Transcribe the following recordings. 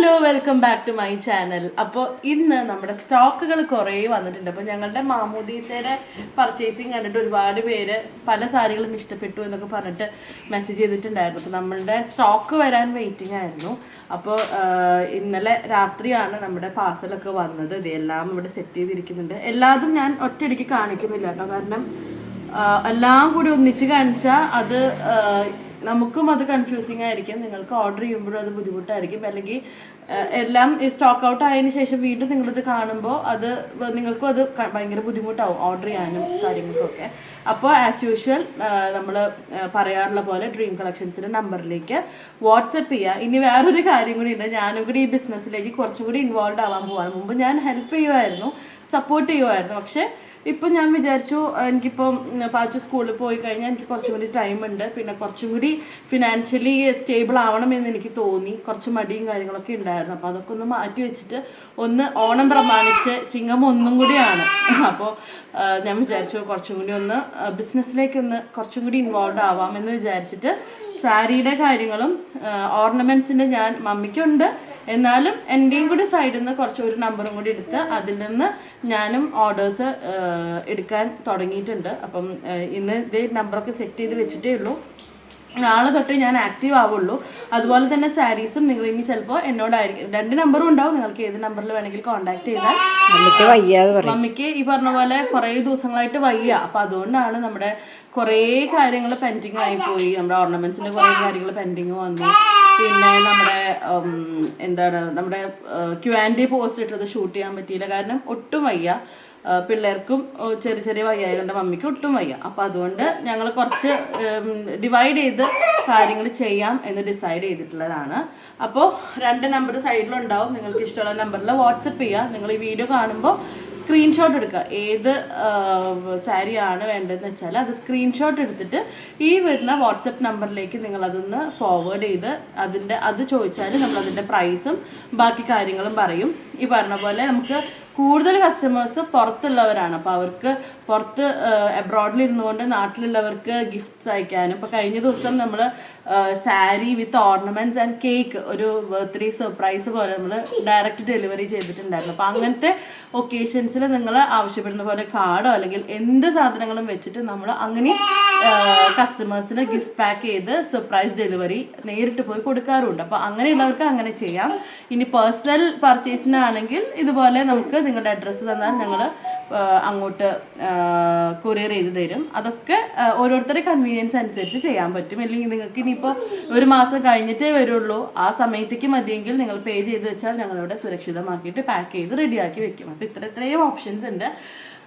Hello welcome back to my channel അപ്പോൾ ഇന്ന് നമ്മുടെ സ്റ്റോക്കുകൾ കുറേ വന്നിട്ടുണ്ട്. അപ്പോൾ ഞങ്ങളുടെ മാമൂദീസയുടെ പർച്ചേസിങ് കണ്ടിട്ട് ഒരുപാട് പേര് പല സാരികളും ഇഷ്ടപ്പെട്ടു എന്നൊക്കെ പറഞ്ഞിട്ട് മെസ്സേജ് ചെയ്തിട്ടുണ്ടായിരുന്നു. അപ്പോൾ നമ്മളുടെ സ്റ്റോക്ക് വരാൻ വെയിറ്റിംഗ് ആയിരുന്നു. അപ്പോൾ ഇന്നലെ രാത്രിയാണ് നമ്മുടെ പാർസലൊക്കെ വന്നത്. ഇതെല്ലാം ഇവിടെ സെറ്റ് ചെയ്തിരിക്കുന്നുണ്ട്. എല്ലാതും ഞാൻ ഒറ്റയടിക്ക് കാണിക്കുന്നില്ല കേട്ടോ. കാരണം എല്ലാം കൂടി ഒന്നിച്ച് കാണിച്ചാൽ അത് നമുക്കും അത് കൺഫ്യൂസിങ് ആയിരിക്കും. നിങ്ങൾക്ക് ഓർഡർ ചെയ്യുമ്പോഴും അത് ബുദ്ധിമുട്ടായിരിക്കും. അല്ലെങ്കിൽ എല്ലാം സ്റ്റോക്ക് ഔട്ട് ആയതിന് ശേഷം വീണ്ടും നിങ്ങളിത് കാണുമ്പോൾ അത് നിങ്ങൾക്കും അത് ഭയങ്കര ബുദ്ധിമുട്ടാവും ഓർഡർ ചെയ്യാനും കാര്യങ്ങൾക്കൊക്കെ. അപ്പോൾ ആസ് യൂഷ്വൽ നമ്മൾ പറയാറുള്ള പോലെ ഡ്രീം കളക്ഷൻസിന്റെ നമ്പറിലേക്ക് വാട്സപ്പ് ചെയ്യുക ഇനി വേറൊരു കാര്യം കൂടി ഉണ്ട് ഞാനും കൂടി ഈ ബിസിനസ്സിലേക്ക് കുറച്ചും കൂടി ഇൻവോൾവ് ആവാൻ പോവാണ്. മുമ്പ് ഞാൻ ഹെൽപ്പ് ചെയ്യുമായിരുന്നു സപ്പോർട്ട് ചെയ്യുമായിരുന്നു പക്ഷേ ഇപ്പം ഞാൻ വിചാരിച്ചു എനിക്കിപ്പം പാച്ചു സ്കൂളിൽ പോയി കഴിഞ്ഞാൽ എനിക്ക് കുറച്ചും കൂടി ടൈം ഉണ്ട്. പിന്നെ കുറച്ചും കൂടി ഫിനാൻഷ്യലി സ്റ്റേബിൾ ആവണം എന്ന് എനിക്ക് തോന്നി. കുറച്ച് മടിയും കാര്യങ്ങളൊക്കെ ഉണ്ടായിരുന്നു. അപ്പോൾ അതൊക്കെ ഒന്ന് മാറ്റി വെച്ചിട്ട് ഒന്ന് ഓണം പ്രമാണിച്ച് ചിങ്ങം ഒന്നും കൂടിയാണ്. അപ്പോൾ ഞാൻ വിചാരിച്ചു കുറച്ചും കൂടി ഒന്ന് ബിസിനസ്സിലേക്ക് ഒന്ന് കുറച്ചും കൂടി ഇൻവോൾവ് ആവാം എന്ന് വിചാരിച്ചിട്ട് സാരിയുടെ കാര്യങ്ങളും ഓർണമെന്റ്സിന്റെ ഞാൻ മമ്മിക്കുണ്ട്. എന്നാലും എന്റെയും കൂടി സൈഡിൽ നിന്ന് കുറച്ച് ഒരു നമ്പറും കൂടി എടുത്ത് അതിൽ നിന്ന് ഞാനും ഓർഡേഴ്സ് എടുക്കാൻ തുടങ്ങിയിട്ടുണ്ട്. അപ്പം ഇന്ന് ഇതേ നമ്പറൊക്കെ സെറ്റ് ചെയ്ത് വെച്ചിട്ടേ ഉള്ളൂ. നാളെ തൊട്ട് ഞാൻ ആക്റ്റീവ് ആവുള്ളൂ. അതുപോലെ തന്നെ സാരീസും നിങ്ങൾ ഇനി ചിലപ്പോൾ എന്നോടായിരിക്കും. രണ്ട് നമ്പറും ഉണ്ടാവും. നിങ്ങൾക്ക് ഏത് നമ്പറിൽ വേണമെങ്കിൽ കോൺടാക്ട് ചെയ്താൽ. മമ്മിക്ക് ഈ പറഞ്ഞ പോലെ കുറേ ദിവസങ്ങളായിട്ട് വയ്യ. അപ്പം അതുകൊണ്ടാണ് നമ്മുടെ കുറേ കാര്യങ്ങൾ പെൻഡിങ് ആയിപ്പോയി പോയി. നമ്മുടെ ഓർണമെന്റ്സിന്റെ കുറേ കാര്യങ്ങൾ പെൻഡിങ് വന്നു. പിന്നെ നമ്മുടെ എന്താണ് നമ്മുടെ ക്യു ആൻഡ് പോസ്റ്റ് ഇട്ടത് ഷൂട്ട് ചെയ്യാൻ പറ്റിയില്ല. കാരണം ഒട്ടും വയ്യ. പിള്ളേർക്കും ചെറിയ ചെറിയ വയ്യായതുകൊണ്ട് മമ്മിക്ക് ഒട്ടും വയ്യ. അപ്പോൾ അതുകൊണ്ട് ഞങ്ങൾ കുറച്ച് ഡിവൈഡ് ചെയ്ത് കാര്യങ്ങൾ ചെയ്യാം എന്ന് ഡിസൈഡ് ചെയ്തിട്ടുള്ളതാണ്. അപ്പോൾ രണ്ട് നമ്പർ സൈഡിലുണ്ടാവും നിങ്ങൾക്ക് ഇഷ്ടമുള്ള നമ്പറിൽ വാട്സപ്പ് ചെയ്യുക നിങ്ങൾ ഈ വീഡിയോ കാണുമ്പോൾ സ്ക്രീൻഷോട്ട് എടുക്കുക. ഏത് സാരിയാണ് വേണ്ടതെന്ന് വെച്ചാൽ അത് സ്ക്രീൻഷോട്ട് എടുത്തിട്ട് ഈ വരുന്ന വാട്സപ്പ് നമ്പറിലേക്ക് നിങ്ങൾ അതൊന്ന് ഫോർവേഡ് ചെയ്ത് അതിന്റെ അത് ചോദിച്ചാൽ നമ്മൾ അതിന്റെ പ്രൈസും ബാക്കി കാര്യങ്ങളും പറയും. ഈ പറഞ്ഞ പോലെ നമുക്ക് കൂടുതൽ കസ്റ്റമേഴ്സ് പുറത്തുള്ളവരാണ്. അപ്പോൾ അവർക്ക് പുറത്ത് അബ്രോഡിൽ ഇരുന്നുകൊണ്ട് നാട്ടിലുള്ളവർക്ക് ഗിഫ്റ്റ്സ് അയക്കാനും. ഇപ്പോൾ കഴിഞ്ഞ ദിവസം നമ്മൾ sari with ornaments and cake ഒരു ബർത്ത്ഡേ സർപ്രൈസ് പോലെ നമ്മൾ ഡയറക്റ്റ് ഡെലിവറി ചെയ്തിട്ടുണ്ടായിരുന്നു. അപ്പോൾ അങ്ങനത്തെ ഒക്കേഷൻസിൽ നിങ്ങൾ ആവശ്യപ്പെടുന്ന പോലെ കാർഡോ അല്ലെങ്കിൽ എന്ത് സാധനങ്ങളും വെച്ചിട്ട് നമ്മൾ അങ്ങനെ കസ്റ്റമേഴ്സിന് ഗിഫ്റ്റ് പാക്ക് ചെയ്ത് സർപ്രൈസ് ഡെലിവറി നേരിട്ട് പോയി കൊടുക്കാറുണ്ട്. അപ്പോൾ അങ്ങനെയുള്ളവർക്ക് അങ്ങനെ ചെയ്യാം. ഇനി പേഴ്സണൽ പർച്ചേസിനാണെങ്കിൽ ഇതുപോലെ നമുക്ക് നിങ്ങളുടെ അഡ്രസ്സ് തന്നാൽ ഞങ്ങൾ അങ്ങോട്ട് കൊറിയർ ചെയ്ത് തരും. അതൊക്കെ ഓരോരുത്തരുടെ കൺവീനിയൻസ് അനുസരിച്ച് ചെയ്യാൻ പറ്റും. അല്ലെങ്കിൽ നിങ്ങൾക്ക് ഇനിയിപ്പോൾ ഒരു മാസം കഴിഞ്ഞിട്ടേ വരുള്ളൂ. ആ സമയത്തേക്ക് മതിയെങ്കിൽ നിങ്ങൾ പേ ചെയ്ത് വെച്ചാൽ ഞങ്ങളിവിടെ സുരക്ഷിതമാക്കിയിട്ട് പാക്ക് ചെയ്ത് റെഡിയാക്കി വെക്കും. അപ്പോൾ ഇത്ര ഇത്രയും ഓപ്ഷൻസ് ഉണ്ട്.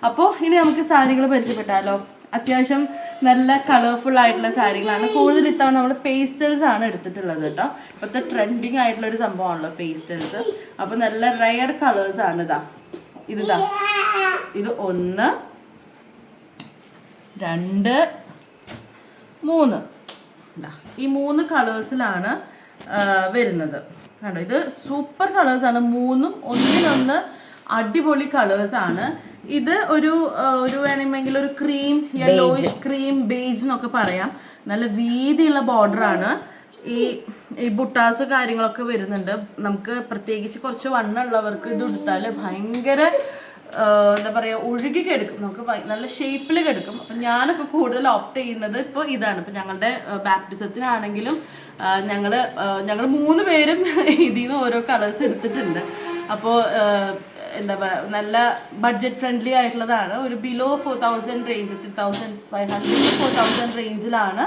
അപ്പോൾ ഇനി നമുക്ക് സാരികൾ പരിചയപ്പെട്ടാലോ? അത്യാവശ്യം നല്ല കളർഫുൾ ആയിട്ടുള്ള സാരികളാണ്. കൂടുതൽ ഇത്തവണ നമ്മൾ പേസ്റ്റൽസ് ആണ് എടുത്തിട്ടുള്ളത് കേട്ടോ. ഇപ്പോഴത്തെ ട്രെൻഡിങ് ആയിട്ടുള്ള ഒരു സംഭവമാണല്ലോ പേസ്റ്റൽസ് അപ്പോൾ നല്ല റയർ കളേഴ്സ് ആണ് ഇതാ. ഇതാ ഇത് ഒന്ന് രണ്ട് മൂന്ന്. ഈ മൂന്ന് കളേഴ്സിലാണ് വരുന്നത്. കണ്ടോ ഇത് സൂപ്പർ കളേഴ്സാണ്. മൂന്നും ഒന്നിനൊന്ന് അടിപൊളി കളേഴ്സാണ്. ഇത് ഒരു ഒരു വേണമെങ്കിൽ ഒരു ക്രീം യെല്ലോയിഷ് ക്രീം ബേജ് എന്നൊക്കെ പറയാം. നല്ല വീതിയുള്ള border-ആണ് ഈ ഈ ബുട്ടാസ് കാര്യങ്ങളൊക്കെ വരുന്നുണ്ട്. നമുക്ക് പ്രത്യേകിച്ച് കുറച്ച് വണ്ണുള്ളവർക്ക് ഇത് എടുത്താൽ ഭയങ്കര എന്താ പറയുക ഒഴുകി കെടുക്കും. നമുക്ക് നല്ല ഷേപ്പിൽ കെടുക്കും. അപ്പം ഞാനൊക്കെ കൂടുതൽ ഓപ്റ്റ് ചെയ്യുന്നത് ഇപ്പോൾ ഇതാണ്. ഇപ്പം ഞങ്ങളുടെ ബാപ്റ്റിസത്തിനാണെങ്കിലും ഞങ്ങൾ ഞങ്ങൾ മൂന്ന് പേരും ഇതിൽ നിന്ന് ഓരോ കളേഴ്സ് എടുത്തിട്ടുണ്ട്. അപ്പോൾ എന്താ പറയുക നല്ല ബഡ്ജറ്റ് ഫ്രണ്ട്ലി ആയിട്ടുള്ളതാണ്. ഒരു below four thousand range three thousand five hundred four thousand റേഞ്ചിലാണ്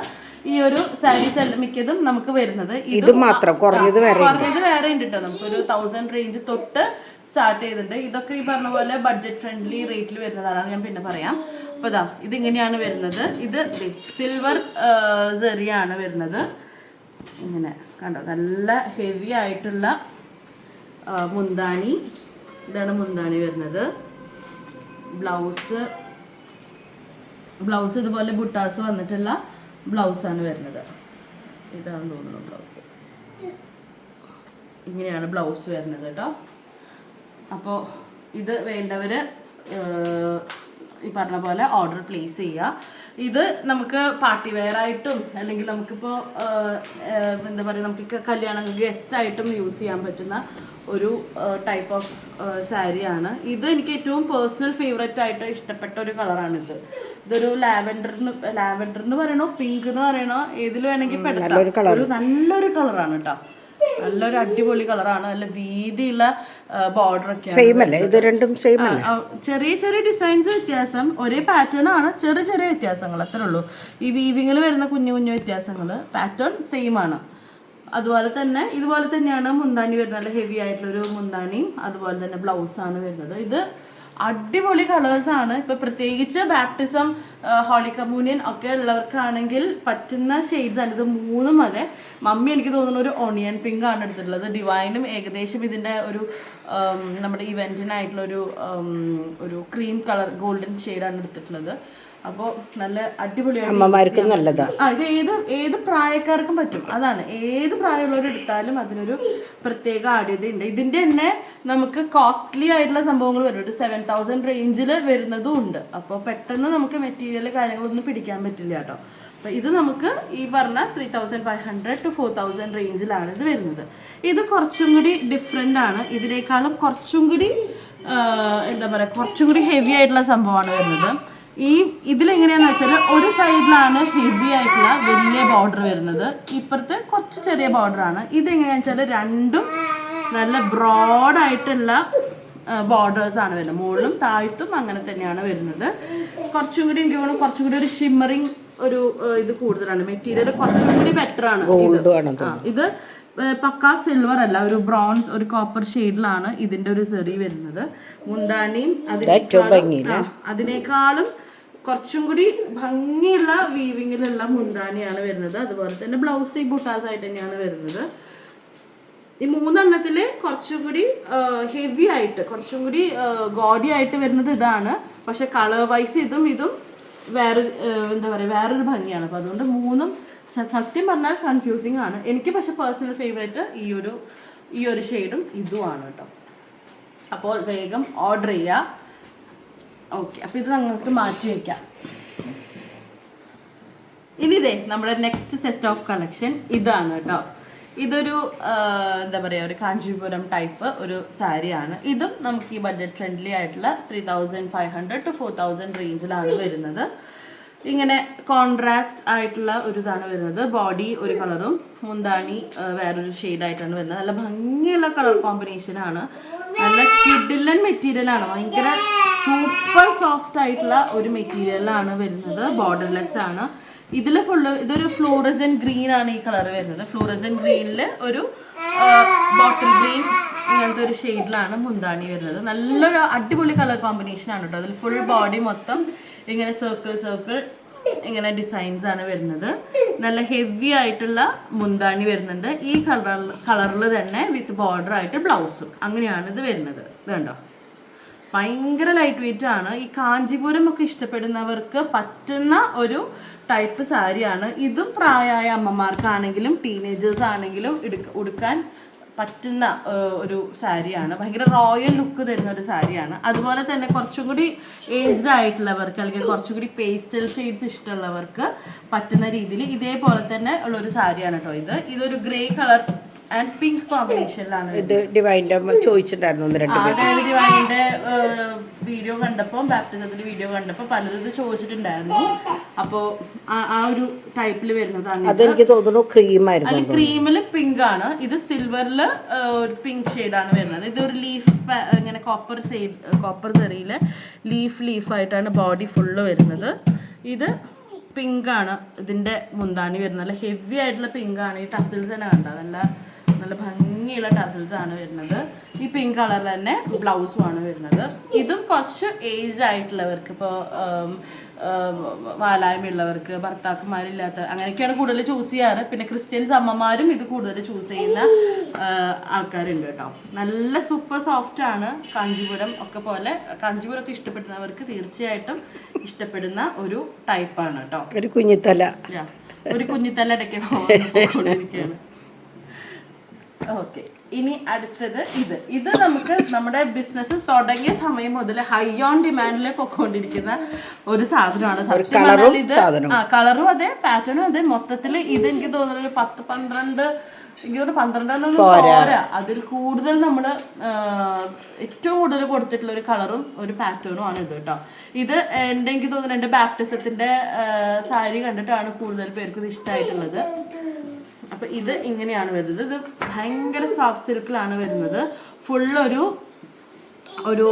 ഈ ഒരു സാരീസ് എല്ലാം മിക്കതും നമുക്ക് വരുന്നത്. ഇത് മാത്രം. കുറഞ്ഞത് വേറെ കുറഞ്ഞത് വേറെ ഉണ്ട് കേട്ടോ നമുക്കൊരു തൗസൻഡ് റേഞ്ച് തൊട്ട് സ്റ്റാർട്ട് ചെയ്തിട്ടുണ്ട്. ഇതൊക്കെ ഈ പറഞ്ഞ പോലെ ബഡ്ജറ്റ് ഫ്രണ്ട്ലി റേറ്റിൽ വരുന്നതാണ്. അത് ഞാൻ പിന്നെ പറയാം. അപ്പോൾ ഇതാ ഇതിങ്ങനെയാണ് വരുന്നത്. ഇത് സിൽവർ സെറിയാണ് വരുന്നത്. ഇങ്ങനെ കണ്ടോ? നല്ല ഹെവി ആയിട്ടുള്ള മുന്താണി. ഇതാണ് മുന്താണി വരുന്നത്. ബ്ലൗസ്. ബ്ലൗസ് ഇതുപോലെ ബുട്ടാസ് വന്നിട്ടുള്ള ബ്ലൗസാണ് വരുന്നത്. ഇതാണെന്ന് തോന്നുന്നു ബ്ലൗസ്. ഇങ്ങനെയാണ് ബ്ലൗസ് വരുന്നത് കേട്ടോ. അപ്പോൾ ഇത് വേണ്ടവർ ഈ പറഞ്ഞ പോലെ ഓർഡർ പ്ലേസ് ചെയ്യുക ഇത് നമുക്ക് പാർട്ടി വെയർ ആയിട്ടും അല്ലെങ്കിൽ നമുക്കിപ്പോൾ എന്താ പറയുക നമുക്ക് കല്യാണം ഗസ്റ്റ് ആയിട്ടും യൂസ് ചെയ്യാൻ പറ്റുന്ന ഒരു ടൈപ്പ് ഓഫ് സാരിയാണ് ഇത് എനിക്ക് ഏറ്റവും പേഴ്സണൽ ഫേവറേറ്റ് ആയിട്ട് ഇഷ്ടപ്പെട്ട ഒരു കളറാണിത് ഇതൊരു ലാവൻഡർ ലാവൻഡർ എന്ന് പറയണോ പിങ്ക് എന്ന് പറയണോ ഏതിൽ വേണമെങ്കിൽ പെടുത്താം. ഒരു നല്ലൊരു കളറാണ് കേട്ടോ നല്ലൊരു അടിപൊളി കളറാണ്. നല്ല വീതിയുള്ള ബോർഡർ ഒക്കെ സെയിം അല്ലേ? ഇത് രണ്ടും സെയിം അല്ലേ? ചെറിയ ചെറിയ ഡിസൈൻസ് വ്യത്യാസം. ഒരേ പാറ്റേൺ ആണ്. ചെറിയ ചെറിയ വ്യത്യാസങ്ങൾ. അത്രേ ഉള്ളൂ. ഈ വീവിങ്ങിൽ വരുന്ന കുഞ്ഞു കുഞ്ഞു വ്യത്യാസങ്ങൾ പാറ്റേൺ സെയിം ആണ്. അതുപോലെ തന്നെ ഇതുപോലെ തന്നെയാണ് മുന്താണി വരുന്നത്. നല്ല ഹെവി ആയിട്ടുള്ളൊരു മുന്താണിയും അതുപോലെ തന്നെ ബ്ലൗസാണ് വരുന്നത്. ഇത് അടിപൊളി കളേഴ്സ് ആണ്. ഇപ്പൊ പ്രത്യേകിച്ച് ബാപ്റ്റിസം ഹോളി കമ്മ്യൂണിയൻ ഒക്കെ ഉള്ളവർക്കാണെങ്കിൽ പറ്റുന്ന ഷെയ്ഡ്സ് ആണ്. ഇത് മൂന്നും അതെ. മമ്മി എനിക്ക് തോന്നുന്നു ഒരു ഓണിയൻ പിങ്ക് ആണ് എടുത്തിട്ടുള്ളത്. ഡിവൈനും ഏകദേശം ഇതിന്റെ ഒരു നമ്മുടെ ഇവന്റിനായിട്ടുള്ള ഒരു ഒരു ക്രീം കളർ ഗോൾഡൻ ഷെയ്ഡാണ് എടുത്തിട്ടുള്ളത്. അപ്പോൾ നല്ല അടിപൊളിയാണ് അമ്മമാർക്ക് ആ ഇത് ഏത് ഏത് പ്രായക്കാർക്കും പറ്റും. അതാണ്. ഏത് പ്രായമുള്ളവർ എടുത്താലും അതിനൊരു പ്രത്യേക ആദ്യതയുണ്ട്. ഇതിന്റെ തന്നെ നമുക്ക് കോസ്റ്റ്ലി ആയിട്ടുള്ള സംഭവങ്ങൾ വരും ഒരു സെവൻ തൗസൻഡ് റേഞ്ചിൽ വരുന്നതും ഉണ്ട്. അപ്പോൾ പെട്ടെന്ന് നമുക്ക് മെറ്റീരിയൽ കാര്യങ്ങളൊന്നും പിടിക്കാൻ പറ്റില്ല കേട്ടോ. അപ്പോൾ ഇത് നമുക്ക് ഈ പറഞ്ഞ three thousand five hundred to four thousand റേഞ്ചിലാണ് ഇത് വരുന്നത്. ഇത് കുറച്ചും കൂടി ഡിഫറെന്റ് ആണ്. ഇതിനേക്കാളും കുറച്ചും കൂടി എന്താ പറയുക കുറച്ചും കൂടി ഹെവി ആയിട്ടുള്ള സംഭവമാണ് വരുന്നത്. ഈ ഇതിലെങ്ങനെയാന്ന് വെച്ചാൽ ഒരു സൈഡിലാണ് ഹെവി ആയിട്ടുള്ള വലിയ ബോർഡർ വരുന്നത്. ഇപ്പുറത്ത് കുറച്ച് ചെറിയ ബോർഡർ ആണ്. ഇതെങ്ങനെയാന്ന് വെച്ചാൽ രണ്ടും നല്ല ബ്രോഡായിട്ടുള്ള ബോർഡേഴ്സ് ആണ് വരുന്നത്. മുകളിലും താഴ്ത്തും അങ്ങനെ തന്നെയാണ് വരുന്നത്. കുറച്ചും കൂടി എനിക്ക് തോന്നുന്നു കുറച്ചും കൂടി ഒരു ഷിമ്മറിങ് ഒരു ഇത് കൂടുതലാണ്. മെറ്റീരിയൽ കുറച്ചും കൂടി ബെറ്റർ ആണ് ഇത്. പക്കാ സിൽവർ അല്ല ഒരു ബ്രോൺസ് ഒരു കോപ്പർ ഷെയ്ഡിലാണ് ഇതിന്റെ ഒരു സെറി വരുന്നത്. മുന്താനിയും അതിനേക്കാളും അതിനേക്കാളും കുറച്ചും കൂടി ഭംഗിയുള്ള വീവിങ്ങിലുള്ള മുന്താനിയാണ് വരുന്നത്. അതുപോലെ തന്നെ ബ്ലൗസ് ഈ ബുട്ടാസ് ആയിട്ട് തന്നെയാണ് വരുന്നത്. ഈ മൂന്നെണ്ണത്തിൽ കുറച്ചും കൂടി ഹെവി ആയിട്ട് കുറച്ചും കൂടി ഗോഡി ആയിട്ട് വരുന്നത് ഇതാണ്. പക്ഷെ കളർ വൈസ് ഇതും ഇതും വേറെ എന്താ പറയുക വേറൊരു ഭംഗിയാണ്. അപ്പോൾ അതുകൊണ്ട് മൂന്നും സത്യം പറഞ്ഞാൽ കൺഫ്യൂസിങ് ആണ്. എനിക്ക് പക്ഷെ പേഴ്സണൽ ഫേവറേറ്റ് ഈ ഒരു ഈ ഒരു ഷെയ്ഡും ഇതുമാണ് കേട്ടോ. അപ്പോൾ വേഗം ഓർഡർ ചെയ്യുക ഓക്കെ അപ്പോൾ ഇത് ഞങ്ങൾക്ക് മാറ്റി വയ്ക്കാം ഇനിതേ നമ്മുടെ നെക്സ്റ്റ് സെറ്റ് ഓഫ് കളക്ഷൻ ഇതാണ് കേട്ടോ. ഇതൊരു എന്താ പറയുക ഒരു കാഞ്ചീപുരം ടൈപ്പ് ഒരു സാരിയാണ് ഇതും നമുക്ക് ഈ ബഡ്ജറ്റ് ഫ്രണ്ട്ലി ആയിട്ടുള്ള three thousand five hundred to four thousand റേഞ്ചിലാണ് വരുന്നത്. ഇങ്ങനെ കോൺട്രാസ്റ്റ് ആയിട്ടുള്ള ഒരു ഇതാണ് വരുന്നത്. ബോഡി ഒരു കളറും മുന്താണി വേറൊരു ഷെയ്ഡായിട്ടാണ് വരുന്നത്. നല്ല ഭംഗിയുള്ള കളർ കോമ്പിനേഷൻ ആണ്. നല്ല കിഡിലൻ മെറ്റീരിയൽ ആണ്. ഭയങ്കര സൂപ്പർ സോഫ്റ്റ് ആയിട്ടുള്ള ഒരു മെറ്റീരിയലാണ് വരുന്നത്. ബോർഡർലെസ് ആണ്. ഇതിൽ ഫുള്ള് ഇതൊരു ഫ്ലോറസൻ ഗ്രീൻ ആണ് ഈ കളർ വരുന്നത്. ഫ്ലോറസൻ ഗ്രീനിൽ ഒരു ബോട്ടിൽ ഗ്രീൻ ഇങ്ങനത്തെ ഒരു ഷെയ്ഡിലാണ് മുന്താണി വരുന്നത്. നല്ലൊരു അടിപൊളി കളർ കോമ്പിനേഷൻ ആണ് കേട്ടോ അതിൽ ഫുൾ ബോഡി മൊത്തം ഇങ്ങനെ സർക്കിൾ സർക്കിൾ ഇങ്ങനെ ഡിസൈൻസ് ആണ് വരുന്നത്. നല്ല ഹെവി ആയിട്ടുള്ള മുന്താണി വരുന്നുണ്ട്. ഈ കളർ കളറിൽ തന്നെ വിത്ത് ബോർഡർ ആയിട്ട് ബ്ലൗസും അങ്ങനെയാണ് ഇത് വരുന്നത്. ഇതുണ്ടോ ഭയങ്കര ലൈറ്റ് വെയിറ്റ് ആണ്. ഈ കാഞ്ചിപുരം ഒക്കെ ഇഷ്ടപ്പെടുന്നവർക്ക് പറ്റുന്ന ഒരു ടൈപ്പ് സാരിയാണ് ഇതും പ്രായമായ അമ്മമാർക്കാണെങ്കിലും ടീനേജേഴ്സ് ആണെങ്കിലും എടുക്കാൻ പറ്റുന്ന ഒരു സാരിയാണ്. ഭയങ്കര റോയൽ ലുക്ക് തരുന്ന ഒരു സാരിയാണ്. അതുപോലെ തന്നെ കുറച്ചും കൂടി ഏജ്ഡ് ആയിട്ടുള്ളവർക്ക് അല്ലെങ്കിൽ കുറച്ചും കൂടി പേസ്റ്റൽ ഷെയ്ഡ്സ് ഇഷ്ടമുള്ളവർക്ക് പറ്റുന്ന രീതിയിൽ ഇതേപോലെ തന്നെ ഉള്ള ഒരു സാരിയാണ് കേട്ടോ ഇത്. ഇതൊരു ഗ്രേ കളർ ആൻഡ് പിങ്ക് കോമ്പിനേഷനിലാണ് ഇത് ഡിവൈന്റെ ചോദിച്ചിട്ടുണ്ടായിരുന്നു ഒന്ന് രണ്ട് പേര്. അതായത് ദിവാലിന്റെ വീഡിയോ കണ്ടപ്പോൾ ബാപ്റ്റിസത്തിന്റെ വീഡിയോ കണ്ടപ്പോൾ പലരും ഇത് ചോദിച്ചിട്ടുണ്ടായിരുന്നു. അപ്പോ ആ- ഒരു ടൈപ്പിൽ വരുന്നതാണ്. അതെനിക്ക് തോന്നുന്നു ക്രീമായിരുന്നു ക്രീമിൽ പിങ്ക് ആണ്. ഇത് സിൽവറിൽ ഒരു പിങ്ക് ആണ് വരുന്നത്. ഇത് ഒരു ലീഫ് ഇങ്ങനെ കോപ്പർ ഷെയ്ഡ് കോപ്പർ സെറിയിൽ ലീഫ് ലീഫ് ആയിട്ടാണ് ബോഡി ഫുള്ള് വരുന്നത്. ഇത് പിങ്ക് ആണ്. ഇതിന്റെ മുന്താണി വരുന്നത്. നല്ല ഹെവി ആയിട്ടുള്ള പിങ്ക് ആണ്. ഈ ടസിൽസ് തന്നെ കണ്ട? നല്ല നല്ല ഭംഗിയുള്ള ടസിൽസ് ആണ് വരുന്നത്. ഈ പിങ്ക് കളറിൽ തന്നെ ബ്ലൗസും ആണ് വരുന്നത്. ഇതും കുറച്ച് ഏജ് ആയിട്ടുള്ളവർക്ക് ഇപ്പോൾ വാലായ്മയുള്ളവർക്ക് ഭർത്താക്കന്മാരില്ലാത്ത അങ്ങനെയൊക്കെയാണ് കൂടുതൽ ചൂസ് ചെയ്യാറ്. പിന്നെ ക്രിസ്ത്യൻസ് അമ്മമാരും ഇത് കൂടുതൽ ചൂസ് ചെയ്യുന്ന ആൾക്കാരുണ്ട് കേട്ടോ. നല്ല സൂപ്പർ സോഫ്റ്റ് ആണ്. കാഞ്ചിപുരം ഒക്കെ പോലെ കാഞ്ചിപുരം ഒക്കെ ഇഷ്ടപ്പെടുന്നവർക്ക് തീർച്ചയായിട്ടും ഇഷ്ടപ്പെടുന്ന ഒരു ടൈപ്പാണ് കേട്ടോ. ഒരു കുഞ്ഞിത്തല. ഒരു കുഞ്ഞിത്തല ഇടയ്ക്ക് പോകാൻ ഓക്കെ ഇനി അടുത്തത് ഇത്. ഇത് നമുക്ക് നമ്മുടെ ബിസിനസ് തുടങ്ങിയ സമയം മുതൽ ഹൈ ഓൺ ഡിമാൻഡിൽ പൊക്കോണ്ടിരിക്കുന്ന ഒരു സാധനമാണ്. സത്യം പറഞ്ഞാൽ ഇത്. ആ കളറും അതെ പാറ്റേണും അതെ. മൊത്തത്തിൽ ഇത് എനിക്ക് തോന്നുന്നു ഒരു പത്ത് പന്ത്രണ്ട് എനിക്ക് തോന്നുന്നു പന്ത്രണ്ടെണ്ണം പോരാ. അതിൽ കൂടുതൽ നമ്മൾ ഏറ്റവും കൂടുതൽ കൊടുത്തിട്ടുള്ള ഒരു കളറും ഒരു പാറ്റേണും ആണ് ഇത് കേട്ടോ. ഇത് എന്റെ എനിക്ക് തോന്നുന്നു എന്റെ ബാപ്റ്റിസത്തിന്റെ സാരി കണ്ടിട്ടാണ് കൂടുതൽ പേർക്ക് ഇത് ഇഷ്ടമായിട്ടുള്ളത് അപ്പൊ ഇത് ഇങ്ങനെയാണ് വരുന്നത്. ഇത് ഭയങ്കര സോഫ്റ്റ് സിൽക്കിലാണ് വരുന്നത്. ഫുള്ളൊരു ഒരു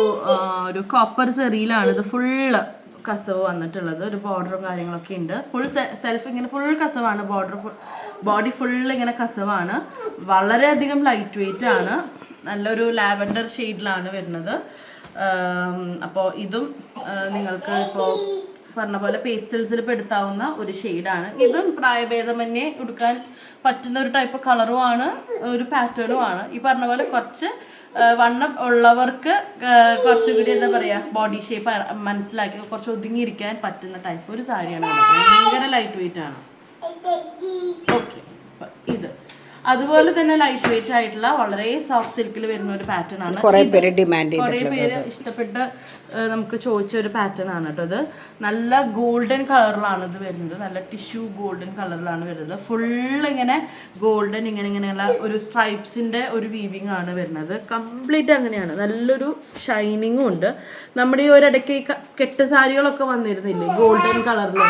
ഒരു കോപ്പർ സെറിയിലാണ് ഇത് ഫുള്ള് കസവ് വന്നിട്ടുള്ളത്. ഒരു ബോർഡറും കാര്യങ്ങളൊക്കെ ഉണ്ട്. ഫുൾ സെൽഫ് ഇങ്ങനെ ഫുൾ കസവാണ്. ബോർഡർ ബോഡി ഫുൾ ഇങ്ങനെ കസവാണ്. വളരെയധികം ലൈറ്റ് വെയിറ്റ് ആണ്. നല്ലൊരു ലാവൻഡർ ഷെയ്ഡിലാണ് വരുന്നത്. അപ്പോൾ ഇതും നിങ്ങൾക്ക് ഇപ്പോൾ പറഞ്ഞ പോലെ പേസ്റ്റൽസിൽ പെടുത്താവുന്ന ഒരു ഷെയ്ഡാണ് ഇതും പ്രായഭേദമന്യേ എടുക്കാൻ പറ്റുന്ന ഒരു ടൈപ്പ് കളറും ആണ് ഒരു പാറ്റേണും ആണ്. ഈ പറഞ്ഞ പോലെ കുറച്ച് വണ്ണം ഉള്ളവർക്ക് കുറച്ചുകൂടി എന്താ പറയാ ബോഡി ഷേപ്പ് മനസ്സിലാക്കി കുറച്ച് ഒതുങ്ങിയിരിക്കാൻ പറ്റുന്ന ടൈപ്പ് ഒരു സാരിയാണ്. ഭയങ്കര ലൈറ്റ് വെയിറ്റ് ആണ് ഓക്കെ ഇത്. അതുപോലെ തന്നെ ലൈറ്റ് വെയിറ്റ് ആയിട്ടുള്ള വളരെ സോഫ്റ്റ് സിൽക്കിൽ വരുന്ന ഒരു പാറ്റേൺ ആണ്. കുറെ പേര് ഡിമാൻഡ് കുറെ പേര് ഇഷ്ടപ്പെട്ട് നമുക്ക് ചോദിച്ച ഒരു പാറ്റേൺ ആണ് കേട്ടോ ഇത്. നല്ല ഗോൾഡൻ കളറിലാണ് ഇത് വരുന്നത്. നല്ല ടിഷ്യൂ ഗോൾഡൻ കളറിലാണ് വരുന്നത്. ഫുൾ ഇങ്ങനെ ഗോൾഡൻ ഇങ്ങനെ ഇങ്ങനെയുള്ള ഒരു സ്ട്രൈപ്സിന്റെ ഒരു വീവിങ് ആണ് വരുന്നത്. കംപ്ലീറ്റ് അങ്ങനെയാണ്. നല്ലൊരു ഷൈനിങ്ങും ഉണ്ട്. നമ്മുടെ ഈ ഒരിടയ്ക്ക് കെട്ട് സാരികളൊക്കെ വന്നിരുന്നില്ലേ? ഗോൾഡൻ കളറിൽ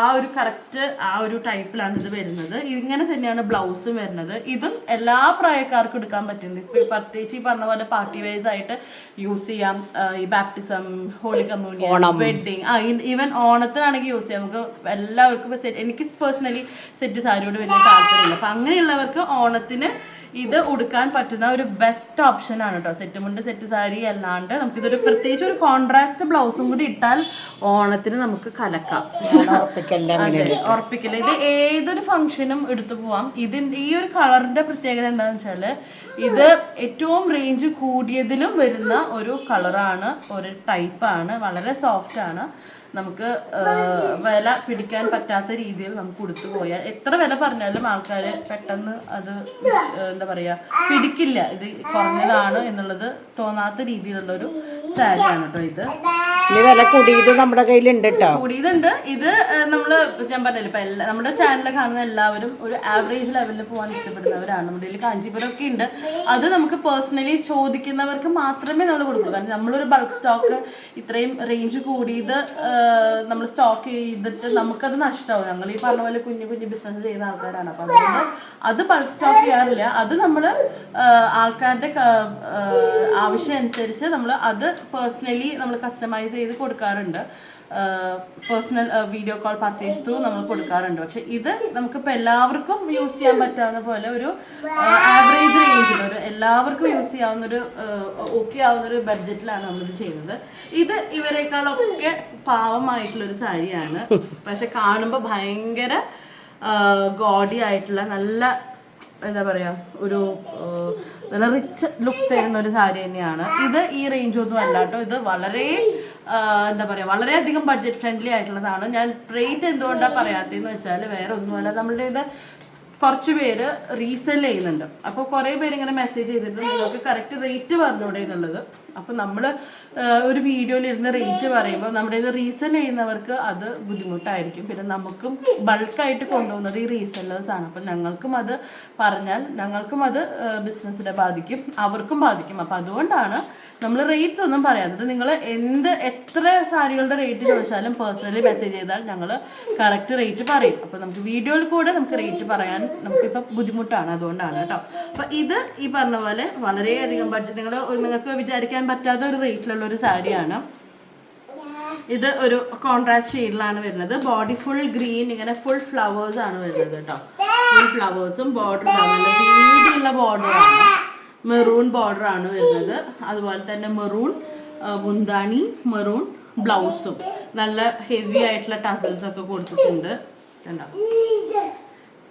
ആ ഒരു കറക്റ്റ് ആ ഒരു ടൈപ്പിലാണ് ഇത് വരുന്നത്. ഇങ്ങനെ തന്നെയാണ് ബ്ലൗസും വരുന്നത്. ഇതും എല്ലാ പ്രായക്കാർക്കും എടുക്കാൻ പറ്റുന്നത്. ഇപ്പൊ പ്രത്യേകിച്ച് ഈ പറഞ്ഞ പോലെ പാർട്ടി വൈസ് ആയിട്ട് യൂസ് ചെയ്യാം. ഈ ബാപ്റ്റിസം ഹോളി കമ്മ്യൂണിയൻ വെഡിങ് ആ ഈവൻ ഓണത്തിനാണെങ്കിൽ യൂസ് ചെയ്യാം. നമുക്ക് എല്ലാവർക്കും എനിക്ക് പേഴ്സണലി സെറ്റ് സാരിയോട് വലിയ താല്പര്യമില്ല. അപ്പൊ അങ്ങനെയുള്ളവർക്ക് ഓണത്തിന് ഇത് ഉടുക്കാൻ പറ്റുന്ന ഒരു ബെസ്റ്റ് ഓപ്ഷൻ ആണ് കേട്ടോ സെറ്റ് മുണ്ട് സെറ്റ് സാരി അല്ലാണ്ട് നമുക്ക് ഇതൊരു പ്രത്യേകിച്ച് ഒരു കോൺട്രാസ്റ്റ് ബ്ലൗസും കൂടി ഇട്ടാൽ ഓണത്തിന് നമുക്ക് കലക്കാം. ഉറപ്പിക്കെല്ലാം ഇത് ഏതൊരു ഫംഗ്ഷനും എടുത്തു പോവാം. ഇതിന്റെ ഈ ഒരു കളറിന്റെ പ്രത്യേകത എന്താണെന്ന് വെച്ചാൽ ഇത് ഏറ്റവും റേഞ്ച് കൂടിയതിലും വരുന്ന ഒരു കളറാണ് ഒരു ടൈപ്പാണ് വളരെ സോഫ്റ്റ് ആണ്. നമുക്ക് വില പിടിക്കാൻ പറ്റാത്ത രീതിയിൽ നമുക്ക് കൊടുത്തു പോയാൽ എത്ര വില പറഞ്ഞാലും ആൾക്കാർ പെട്ടെന്ന് അത് എന്താ പറയാ പിടിക്കില്ല. ഇത് കുറഞ്ഞതാണ് എന്നുള്ളത് തോന്നാത്ത രീതിയിലുള്ള ഒരു സാരിയാണ് കേട്ടോ ഇത്. ഇനി വില കൂടിയത് നമ്മുടെ കയ്യിലുണ്ട് കേട്ടോ. കൂടിയതുണ്ട്. ഇത് നമ്മൾ ഞാൻ പറഞ്ഞില്ല ഇപ്പൊ എല്ലാ നമ്മുടെ ചാനലിൽ കാണുന്ന എല്ലാവരും ഒരു ആവറേജ് ലെവലിൽ പോകാൻ ഇഷ്ടപ്പെടുന്നവരാണ്. നമ്മുടെ കയ്യിൽ കാഞ്ചീപുരം ഒക്കെ ഉണ്ട്. അത് നമുക്ക് പേഴ്സണലി ചോദിക്കുന്നവർക്ക് മാത്രമേ നമ്മൾ കൊടുക്കൂ. കാരണം നമ്മളൊരു ബൾക്ക് സ്റ്റോക്ക് ഇത്രയും റേഞ്ച് കൂടിയത് നമ്മൾ സ്റ്റോക്ക് ചെയ്തിട്ട് നമുക്കത് നഷ്ടമാവും ഞങ്ങൾ ഈ പറഞ്ഞ പോലെ കുഞ്ഞു കുഞ്ഞു ബിസിനസ് ചെയ്യുന്ന ആൾക്കാരാണ്. അപ്പൊ അതുകൊണ്ട് അത് ബൾക്ക് സ്റ്റോക്ക് ചെയ്യാറില്ല. അത് നമ്മൾ ആൾക്കാരുടെ ആവശ്യം അനുസരിച്ച് നമ്മൾ അത് പേഴ്സണലി നമ്മൾ കസ്റ്റമൈസ് ചെയ്ത് കൊടുക്കാറുണ്ട്. Personal video call purchase through നമ്മൾ കൊടുക്കാറുണ്ട്. പക്ഷെ ഇത് നമുക്ക് നമുക്കിപ്പോൾ എല്ലാവർക്കും യൂസ് ചെയ്യാൻ പറ്റാവുന്ന പോലെ ഒരു ആവറേജ് റേഞ്ചിൽ ഒരു എല്ലാവർക്കും യൂസ് ചെയ്യാവുന്ന ഒരു ഓക്കെ ആവുന്ന ഒരു ബഡ്ജറ്റിലാണ് നമ്മളിത് ചെയ്യുന്നത്. ഇത് ഇവരെക്കാളൊക്കെ പാവമായിട്ടുള്ള ഒരു സാരിയാണ്. പക്ഷെ കാണുമ്പോൾ ഭയങ്കര ഗോഡി ആയിട്ടുള്ള നല്ല എന്താ പറയാ ഒരു നല്ല റിച്ച് ലുക്ക് തരുന്ന ഒരു സാരി തന്നെയാണ്. ഇത് ഈ റേഞ്ച് ഒന്നും അല്ല കേട്ടോ ഇത് വളരെ എന്താ പറയാ വളരെയധികം ബഡ്ജറ്റ് ഫ്രണ്ട്ലി ആയിട്ടുള്ളതാണ്. ഞാൻ റേറ്റ് എന്തുകൊണ്ടാണ് പറയാത്തതെന്ന് വെച്ചാൽ വേറെ ഒന്നുമല്ല നമ്മളുടെ ഇത് കുറച്ച് പേര് റീസെൽ ചെയ്യുന്നുണ്ട്. അപ്പോൾ കുറേ പേര് ഇങ്ങനെ മെസ്സേജ് ചെയ്തിട്ട് നിങ്ങൾക്ക് കറക്റ്റ് റേറ്റ് പറഞ്ഞൂടെ എന്നുള്ളത്. അപ്പോൾ നമ്മൾ ഒരു വീഡിയോയിൽ ഇരുന്ന് റേറ്റ് പറയുമ്പോൾ നമ്മുടെ ഇത് റീസെൽ ചെയ്യുന്നവർക്ക് അത് ബുദ്ധിമുട്ടായിരിക്കും. പിന്നെ നമുക്കും ബൾക്കായിട്ട് കൊണ്ടുപോകുന്നത് ഈ റീസെല്ലേഴ്സ് ആണ്. അപ്പം ഞങ്ങൾക്കും അത് പറഞ്ഞാൽ ഞങ്ങൾക്കും അത് ബിസിനസ്സിനെ ബാധിക്കും. അവർക്കും ബാധിക്കും. അപ്പൊ അതുകൊണ്ടാണ് നമ്മൾ റേറ്റ്സ് ഒന്നും പറയാത്തത് നിങ്ങൾ എന്ത് എത്ര സാരികളുടെ റേറ്റ് ചോദിച്ചാലും പേഴ്സണലി മെസ്സേജ് ചെയ്താൽ ഞങ്ങൾ കറക്റ്റ് റേറ്റ് പറയും. അപ്പോൾ നമുക്ക് വീഡിയോയിൽ കൂടെ നമുക്ക് റേറ്റ് പറയാൻ നമുക്കിപ്പോൾ ബുദ്ധിമുട്ടാണ് അതുകൊണ്ടാണ് കേട്ടോ. അപ്പോൾ ഇത് ഈ പറഞ്ഞ പോലെ വളരെയധികം ബഡ്ജറ്റ് നിങ്ങൾ നിങ്ങൾക്ക് വിചാരിക്കാൻ പറ്റാത്ത ഒരു റേറ്റിലുള്ള ഒരു സാരിയാണ്. ഇത് ഒരു കോൺട്രാസ്റ്റ് ഷെയ്ഡിലാണ് വരുന്നത്. ബോഡി ഫുൾ ഗ്രീൻ ഇങ്ങനെ ഫുൾ ഫ്ലവേഴ്സ് ആണ് വരുന്നത് കേട്ടോ. ഫുൾ ഫ്ലവേഴ്സും ബോർഡർ വീതിയുള്ള ബോർഡറാണ് മെറൂൺ ബോർഡർ ആണ് വരുന്നത്. അതുപോലെ തന്നെ മെറൂൺ മുന്താണി മെറൂൺ ബ്ലൗസും. നല്ല ഹെവി ആയിട്ടുള്ള ടസൽസ് ഒക്കെ കൊടുത്തിട്ടുണ്ട്. കണ്ടോ?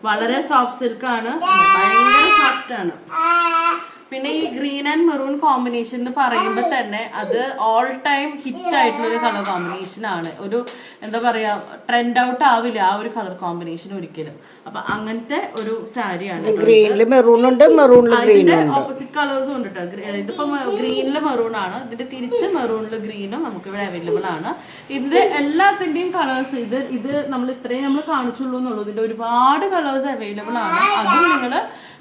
വളരെ സോഫ്റ്റ് സിൽക്ക് ആണ്. ഭയങ്കര സോഫ്റ്റ് ആണ്. പിന്നെ ഈ ഗ്രീൻ ആൻഡ് മെറൂൺ കോമ്പിനേഷൻ എന്ന് പറയുമ്പോൾ തന്നെ അത് ഓൾ ടൈം ഹിറ്റ് ആയിട്ടുള്ള ഒരു കളർ കോമ്പിനേഷൻ ആണ്. ഒരു എന്താ പറയാ ട്രെൻഡ് ഔട്ട് ആവില്ല ആ ഒരു കളർ കോമ്പിനേഷൻ ഒരിക്കലും. അപ്പൊ അങ്ങനത്തെ ഒരു സാരിയാണ് ഗ്രീനിൽ മെറൂൺ ഉണ്ട് മെറൂണിൽ ഗ്രീൻ ഓപ്പോസിറ്റ് കളേഴ്സും ഉണ്ട്. കേട്ടോ ഇതിപ്പോ ഗ്രീനിൽ മെറൂൺ ആണ്. ഇതിന്റെ തിരിച്ച് മെറൂണിൽ ഗ്രീനും നമുക്ക് ഇവിടെ അവൈലബിൾ ആണ്. ഇതിന്റെ എല്ലാത്തിന്റെയും കളേഴ്സ് ഇത് ഇത് നമ്മൾ ഇത്രയും നമ്മൾ കാണിച്ചുള്ളൂ എന്നുള്ളൂ. ഇതിന്റെ ഒരുപാട് കളേഴ്സ് അവൈലബിൾ ആണ്. അതും നിങ്ങൾ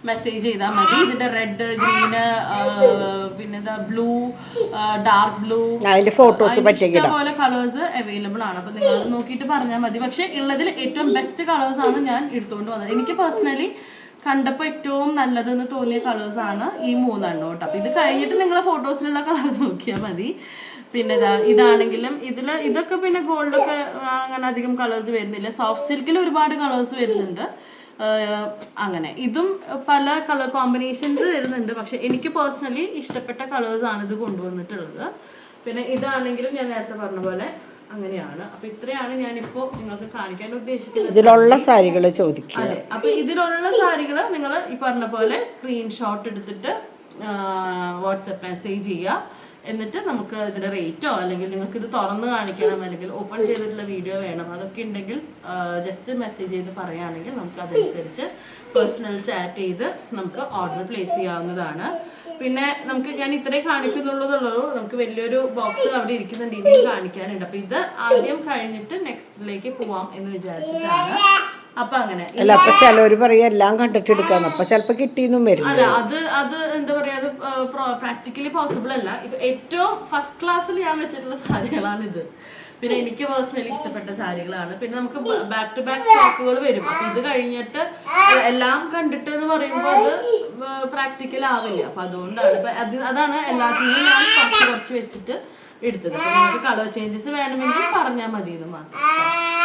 മെസ്സേജ് ചെയ്താൽ മതി. ഇതിന്റെ റെഡ് ഗ്രീന് പിന്നെന്താ ബ്ലൂ ഡാർക്ക് ബ്ലൂ അതിന്റെ ഫോട്ടോസ് പോലെ കളേഴ്സ് അവൈലബിൾ ആണ്. അപ്പൊ നിങ്ങൾ നോക്കിയിട്ട് പറഞ്ഞാൽ മതി. പക്ഷെ ഉള്ളതിൽ ഏറ്റവും ബെസ്റ്റ് കളേഴ്സ് ആണ് ഞാൻ എടുത്തുകൊണ്ട് വന്നത്. എനിക്ക് പേഴ്സണലി കണ്ടപ്പോൾ ഏറ്റവും നല്ലതെന്ന് തോന്നിയ കളേഴ്സ് ആണ് ഈ മൂന്നെണ്ണം കേട്ടോ. അപ്പൊ ഇത് കഴിഞ്ഞിട്ട് നിങ്ങൾ ഫോട്ടോസിലുള്ള കളർ നോക്കിയാൽ മതി. പിന്നെ ഇതാ ഇതാണെങ്കിലും ഇതിൽ ഇതൊക്കെ പിന്നെ ഗോൾഡൊക്കെ അങ്ങനെ അധികം കളേഴ്സ് വരുന്നില്ല. സോഫ്റ്റ് സിൽക്കിൽ ഒരുപാട് കളേഴ്സ് വരുന്നുണ്ട്. അങ്ങനെ. ഇതും പല കളർ കോമ്പിനേഷൻസ് വരുന്നുണ്ട്. പക്ഷെ എനിക്ക് പേഴ്സണലി ഇഷ്ടപ്പെട്ട കളേഴ്സ് ആണ് ഇത് കൊണ്ടുവന്നിട്ടുള്ളത്. പിന്നെ ഇതാണെങ്കിലും ഞാൻ നേരത്തെ പറഞ്ഞ പോലെ അങ്ങനെയാണ്. അപ്പൊ ഇത്രയാണ് ഞാനിപ്പോ നിങ്ങൾക്ക് കാണിക്കാൻ ഉദ്ദേശിക്കുന്നത്. ഇതിലുള്ള സാരികൾ ചോദിക്കുക അതെ. അപ്പൊ ഇതിലുള്ള സാരികൾ നിങ്ങൾ ഈ പറഞ്ഞ പോലെ സ്ക്രീൻഷോട്ട് എടുത്തിട്ട് വാട്സപ്പ് മെസ്സേജ് ചെയ്യുക. എന്നിട്ട് നമുക്ക് ഇതിന്റെ റേറ്റോ അല്ലെങ്കിൽ നിങ്ങൾക്ക് ഇത് തുറന്ന് കാണിക്കണം അല്ലെങ്കിൽ ഓപ്പൺ ചെയ്തിട്ടുള്ള വീഡിയോ വേണം അതൊക്കെ ഉണ്ടെങ്കിൽ ജസ്റ്റ് മെസ്സേജ് ചെയ്ത് പറയുകയാണെങ്കിൽ നമുക്ക് അതനുസരിച്ച് പേഴ്സണൽ ചാറ്റ് ചെയ്ത് നമുക്ക് ഓർഡർ പ്ലേസ് ചെയ്യാവുന്നതാണ്. പിന്നെ നമുക്ക് ഞാൻ ഇത്രേ കാണിക്കുന്നുള്ളതുള്ളൂ. നമുക്ക് വലിയൊരു ബോക്സ് അവിടെ ഇരിക്കുന്നുണ്ട് ഇനിയും കാണിക്കാനുണ്ട്. അപ്പൊ ഇത് ആദ്യം കഴിഞ്ഞിട്ട് നെക്സ്റ്റിലേക്ക് പോവാം എന്ന് വിചാരിച്ചിട്ടാണ് അപ്പൊ അങ്ങനെ. അല്ല അപ്പൊ ചിലവര് പറയും എല്ലാം കണ്ടിട്ട് എടുക്കാന്ന്. അപ്പൊ ചിലപ്പോ കിട്ടിയെന്നും വരും അല്ല അത് അത് എന്താ പറയാ അത് പ്രാക്ടിക്കലി പോസിബിൾ അല്ല. ഇപ്പൊ ഏറ്റവും ഫസ്റ്റ് ക്ലാസ്സിൽ ഞാൻ വെച്ചിട്ടുള്ള സാരികളാണ് ഇത്. പിന്നെ എനിക്ക് പേഴ്സണലി ഇഷ്ടപ്പെട്ട സാരികളാണ്. പിന്നെ നമുക്ക് ബാക്ക് ടു ബാക്ക് സ്റ്റോക്കുകൾ വരും. അപ്പൊ ഇത് കഴിഞ്ഞിട്ട് എല്ലാം കണ്ടിട്ട് എന്ന് പറയുമ്പോൾ അത് പ്രാക്ടിക്കൽ ആവില്ല. അപ്പൊ അതുകൊണ്ടാണ്. അതാണ് എല്ലാത്തിനും ഞാൻ കുറച്ച് കുറച്ച് വെച്ചിട്ട് എടുത്തത്. അപ്പൊ നിങ്ങൾക്ക് കളർ ചേഞ്ചസ് വേണമെങ്കിൽ പറഞ്ഞാൽ മതി എന്ന് മാത്രം.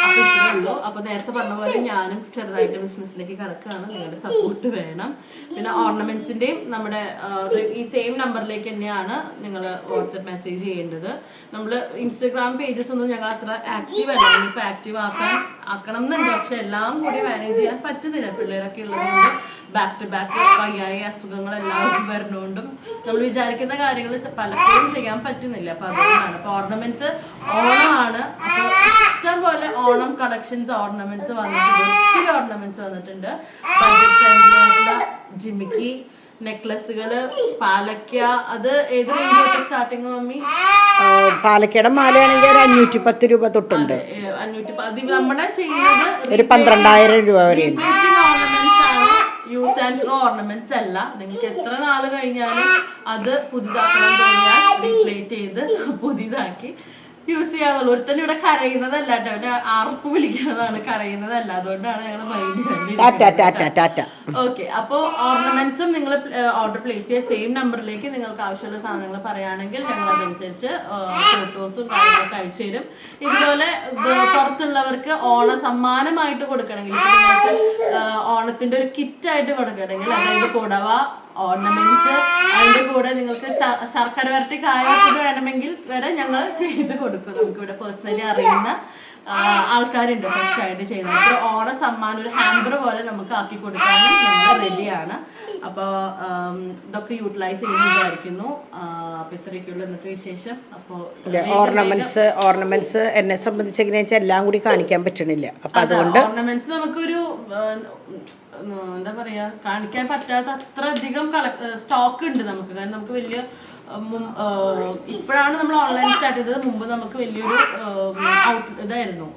അപ്പൊ ഇത്രേ ഉള്ളൂ. അപ്പൊ നേരത്തെ പറഞ്ഞ പോലെ ഞാനും ചെറുതായിട്ട് ബിസിനസ്സിലേക്ക് കിടക്കുകയാണ്. നിങ്ങളുടെ സപ്പോർട്ട് വേണം. പിന്നെ ഓർണമെന്റ്സിന്റെയും നമ്മുടെ ഈ സെയിം നമ്പറിലേക്ക് തന്നെയാണ് നിങ്ങൾ വാട്സപ്പ് മെസ്സേജ് ചെയ്യേണ്ടത്. നമ്മൾ ഇൻസ്റ്റഗ്രാം പേജസ് ഒന്നും ഞങ്ങൾ അത്ര ആക്റ്റീവ് അല്ല. ഇപ്പൊ ആക്റ്റീവ് ആക്കാൻ ആക്കണം എന്നുണ്ട് പക്ഷെ എല്ലാം കൂടി മാനേജ് ചെയ്യാൻ പറ്റുന്നില്ല. പിള്ളേരൊക്കെ ഉള്ളതുകൊണ്ട് ബാക്ക് ടു ബാക്ക് വയ്യായ അസുഖങ്ങൾ എല്ലാവർക്കും വരുന്നതുകൊണ്ടും നമ്മൾ വിചാരിക്കുന്ന കാര്യങ്ങൾ പലപ്പോഴും ചെയ്യാൻ പറ്റുന്നില്ല. അപ്പൊ അതുകൊണ്ടാണ് അപ്പൊ ഓർണമെന്റ്സ് ഓണമാണ്. ഇഷ്ടം പോലെ ഓണം കളക്ഷൻസ് ഓർണമെന്റ്സ് വന്നിട്ടുണ്ട്. ഒത്തിരി ഓർണമെന്റ്സ് വന്നിട്ടുണ്ട്. ജിമിക്കി നെക്ലസുകൾ പാലക്ക അത് ഏത് റേഞ്ച് സ്റ്റാർട്ടിങ് മമ്മി പാലക്കയുടെ മാലയാണെങ്കിൽ ഒരു അഞ്ഞൂറ്റി പത്ത് രൂപ തൊട്ടുണ്ട്. അഞ്ഞൂറ്റി നമ്മുടെ ചെയ്യുന്നത് ഒരു പന്ത്രണ്ടായിരം രൂപ വരെയുണ്ട്. ഓർണമെന്റ്സ് ആണ്. യൂസ് ആൻഡ് ത്രോ ഓർണമെന്റ്സ് അല്ല. നിങ്ങൾക്ക് എത്ര നാൾ കഴിഞ്ഞാലും അത് പുതുതാക്കണം തോന്നിയാൽ റീപ്ലേറ്റ് ചെയ്ത് പുതിയതാക്കി. യൂസ് ചെയ്യാന്നുള്ളൂ ഒരുത്തന്നെ ഇവിടെ കരയുന്നതല്ല കേട്ടോ അവന്റെ ആർപ്പ് വിളിക്കുന്നതാണ് കരയുന്നതല്ല. അതുകൊണ്ടാണ് ഞങ്ങൾ മൈൻഡ് ഓക്കെ അപ്പോൾ ഓർണമെന്റ്സും നിങ്ങൾ ഓർഡർ പ്ലേസ് ചെയ്യുക സെയിം നമ്പറിലേക്ക് നിങ്ങൾക്ക് ആവശ്യമുള്ള സാധനങ്ങൾ പറയുകയാണെങ്കിൽ ഞങ്ങൾ അതനുസരിച്ച് ഫോട്ടോസും കാര്യങ്ങളൊക്കെ അയച്ചു തരും. ഇതുപോലെ ഇത് പുറത്തുള്ളവർക്ക് ഓണ സമ്മാനമായിട്ട് കൊടുക്കണമെങ്കിൽ ഓണത്തിന്റെ ഒരു കിറ്റ് ആയിട്ട് കൊടുക്കണമെങ്കിൽ അതായത് പുടവ ഓർണമെന്റ്സ് അതിന്റെ കൂടെ നിങ്ങൾക്ക് ശർക്കര വരട്ടി കായ വേണമെങ്കിൽ വരെ ഞങ്ങൾ ചെയ്ത് കൊടുക്കും. നമുക്ക് ഇവിടെ പേഴ്സണലി അറിയുന്ന ആൾക്കാരുണ്ട് ഫ്രഷ് ആയിട്ട് ചെയ്യുന്നത്. അപ്പോൾ ഓണ സമ്മാനം ഒരു ഹാമ്പർ പോലെ നമുക്ക് ആക്കി കൊടുക്കാനും നമ്മൾ റെഡിയാണ് അപ്പോൾ ഇതൊക്കെ യൂട്ടിലൈസ് ചെയ്യുന്ന വിചാരിക്കുന്നു. അപ്പോൾ ഇത്രയൊക്കെയുള്ള ഇന്നത്തെ വിശേഷം. അപ്പോൾ ഓർണമെന്റ്സ് ഓർണമെന്റ്സ് എന്നെ സംബന്ധിച്ച് എങ്ങനെയാ എല്ലാം കൂടി കാണിക്കാൻ പറ്റണില്ല. അപ്പൊ അതുകൊണ്ട് ഓർണമെന്റ്സ് നമുക്കൊരു എന്താ പറയാ കാണിക്കാൻ പറ്റാത്ത അത്ര അധികം സ്റ്റോക്ക് ഉണ്ട് നമുക്ക്. കാരണം നമുക്ക് വലിയ ഇപ്പോഴാണ് നമ്മൾ ഓൺലൈൻ സ്റ്റാർട്ട് ചെയ്തത്. മുമ്പ് നമുക്ക് വലിയൊരു ഇതായിരുന്നു.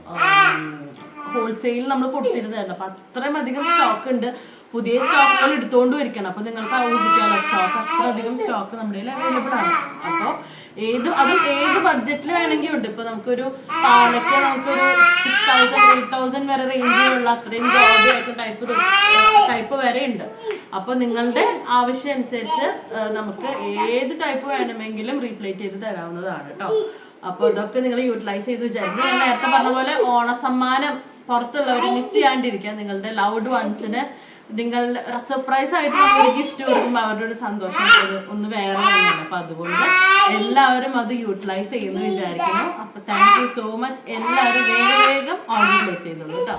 ഹോൾസെയിൽ നമ്മൾ കൊടുത്തിരുന്നതായിരുന്നു. അപ്പൊ അത്രയും അധികം സ്റ്റോക്ക് ഉണ്ട്. പുതിയ സ്റ്റോക്കുകൾ എടുത്തുകൊണ്ട് വരിക്കണം അപ്പൊ നിങ്ങൾക്ക് ഊഹിക്കാനുള്ള സ്റ്റോക്ക് അത്ര അധികം സ്റ്റോക്ക് നമ്മുടെ അവൈലബിൾ ആണ്. അപ്പോൾ ഏത് അത് ഏത് ബഡ്ജറ്റിൽ വേണമെങ്കിൽ ഉണ്ട്. ഇപ്പൊ നമുക്കൊരു പാലക്ക നമുക്കൊരു സിക്സ് തൗസൻഡ് എയ്റ്റ് തൗസൻഡ് വരെ റേഞ്ചിലുള്ള അത്രയും ജോബ് ടൈപ്പ് ടൈപ്പ് വരെ ഉണ്ട്. അപ്പൊ നിങ്ങളുടെ ആവശ്യം അനുസരിച്ച് നമുക്ക് ഏത് ടൈപ്പ് വേണമെങ്കിലും റീപ്ലേറ്റ് ചെയ്ത് തരാവുന്നതാണ് കേട്ടോ. അപ്പൊ ഇതൊക്കെ നിങ്ങൾ യൂട്ടിലൈസ് ചെയ്ത് വിചാരിക്കും ഞാൻ നേരത്തെ പറഞ്ഞ പോലെ ഓണസമ്മാനം പുറത്തുള്ളവർ മിസ് ചെയ്യാണ്ടിരിക്കാൻ നിങ്ങളുടെ ലൗഡ് വൺസിന് നിങ്ങൾ സർപ്രൈസ് ആയിട്ട് ഒരു ഗിഫ്റ്റ് കൊടുക്കുമ്പോൾ അവരുടെ ഒരു സന്തോഷം ഒന്ന് വേറെ തന്നെയാണ് അപ്പൊ അതുകൊണ്ട് എല്ലാവരും അത് യൂട്ടിലൈസ് ചെയ്യുന്നു വിചാരിക്കുന്നു. അപ്പൊ താങ്ക് യു സോ മച്ച് എല്ലാവരും വേഗം വേഗം ഓർഡർ ചെയ്തോളൂ കേട്ടോ.